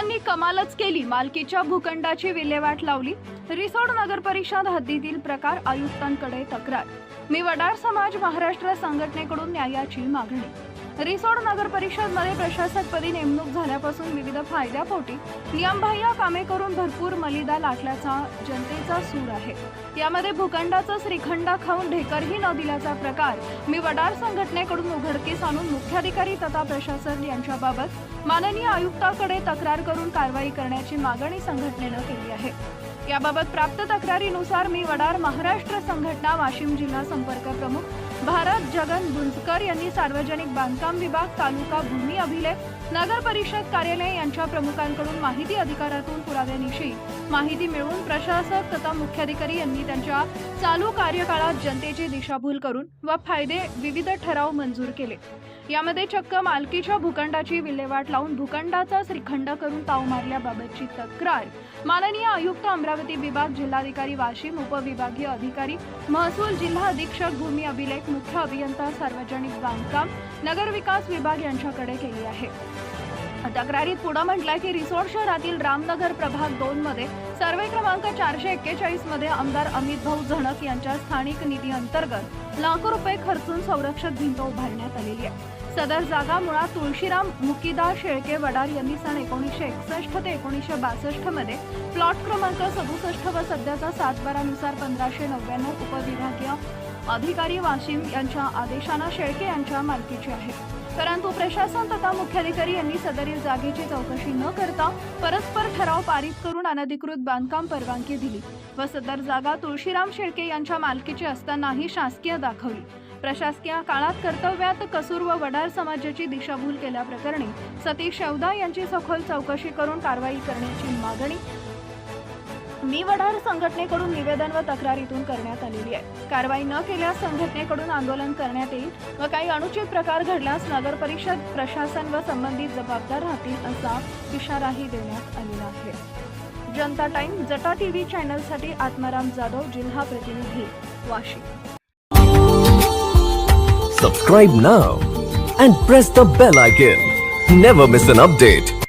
कमालच केली. मालकीच्या भूखंडाची विल्हेवाट लावली. रिसोड नगर परिषद हद्दीतील प्रकार आयुक्तांकडे तक्रार. मी वडार समाज महाराष्ट्र संघटनेकडून न्यायाची मागणी. रिसोड नगर परिषदमध्ये प्रशासकपदी नेमणूक झाल्यापासून विविध फायद्यापोटी नियमबाह्य कामे करून भरपूर मलिदा लाटल्याचा जनतेचा सूर आहे. यामध्ये भूखंडाचा श्रीखंडा खाऊन ढेकरही न दिल्याचा प्रकार मी वडार संघटनेकडून उघडकीस आणून मुख्याधिकारी तथा प्रशासक यांच्याबाबत माननीय आयुक्ताकडे तक्रार करून कारवाई करण्याची मागणी संघटनेनं केली आहे. याबाबत प्राप्त तक्रारीनुसार मी वडार महाराष्ट्र संघटना वाशिम जिल्हा संपर्क प्रमुख भारत जगन गुंजकर यांनी सार्वजनिक बांधकाम विभाग तालुका भूमी अभिलेख नगर परिषद कार्यालय यांच्या प्रमुखांकडून माहिती अधिकारातून पुराव्यानिशी माहिती मिळवून प्रशासक तथा मुख्याधिकारी यांनी त्यांच्या चालू कार्यकाळात जनतेची दिशाभूल करून व फायदे विविध ठराव मंजूर केले. यामध्ये चक्क मालकीच्या भूखंडाची विल्हेवाट लावून भूखंडाचा श्रीखंड करून ताव मारल्याबाबतची तक्रार माननीय आयुक्त अमरावती विभाग जिल्हाधिकारी वाशिम उपविभागीय अधिकारी महसूल जिल्हा अधीक्षक भूमी अभिलेख मुख्य अभियंता सार्वजनिक बांधकाम नगरविकास विभाग यांच्याकडे केली आहे. तक्रारीत पुढे म्हटलंय की रिसोड शहरातील रामनगर प्रभाग दोन मध्ये सर्वे क्रमांक चारशे एक्केचाळीसमध्ये आमदार अमित भाऊ झणक यांच्या स्थानिक निधी अंतर्गत लाखो रुपये खर्चून संरक्षक भिंत उभारण्यात आलेली आहे. सदर जागा मुळात तुळशीराम मुकीदार शेळके वडार यांनी सन एकोणीसशे एकसष्ट ते एकोणीसशे बासष्टमध्ये प्लॉट क्रमांक सदुसष्ट व सध्याचा सात बारानुसार पंधराशे नव्याण्णव उपविभागीय अधिकारी वाशिम यांच्या आदेशानं शेळके यांच्या मालकीचे आहे. परंतु प्रशासन तथा मुख्याधिकारी यांनी सदरील जागेची चौकशी न करता परस्पर ठराव पारित करून अनधिकृत बांधकाम परवानगी दिली व सदर जागा तुळशीराम शेळके यांच्या मालकीची असतानाही शासकीय दाखवली. प्रशासकीय काळात कर्तव्यात कसूर व वडार समाजाची दिशाभूल केल्याप्रकरणी सतीश शेवदा यांची सखोल चौकशी करून कारवाई करण्याची मागणी मी वडार संघटनेकडून निवेदन व तक्रारीतून करण्यात आलेली आहे कारवाई न केल्यास संघटनेकडून आंदोलन करण्यात येईल व काही अनुचित प्रकार घडल्यास नगर परिषद प्रशासन व संबंधित जबाबदार राहतील असा इशाराही देण्यात आलेला आहे जनता टाइम जटा टीव्ही चॅनलसाठी आत्माराम जाधव जिल्हा प्रतिनिधी Washim Subscribe now and press the bell icon. Never miss an update.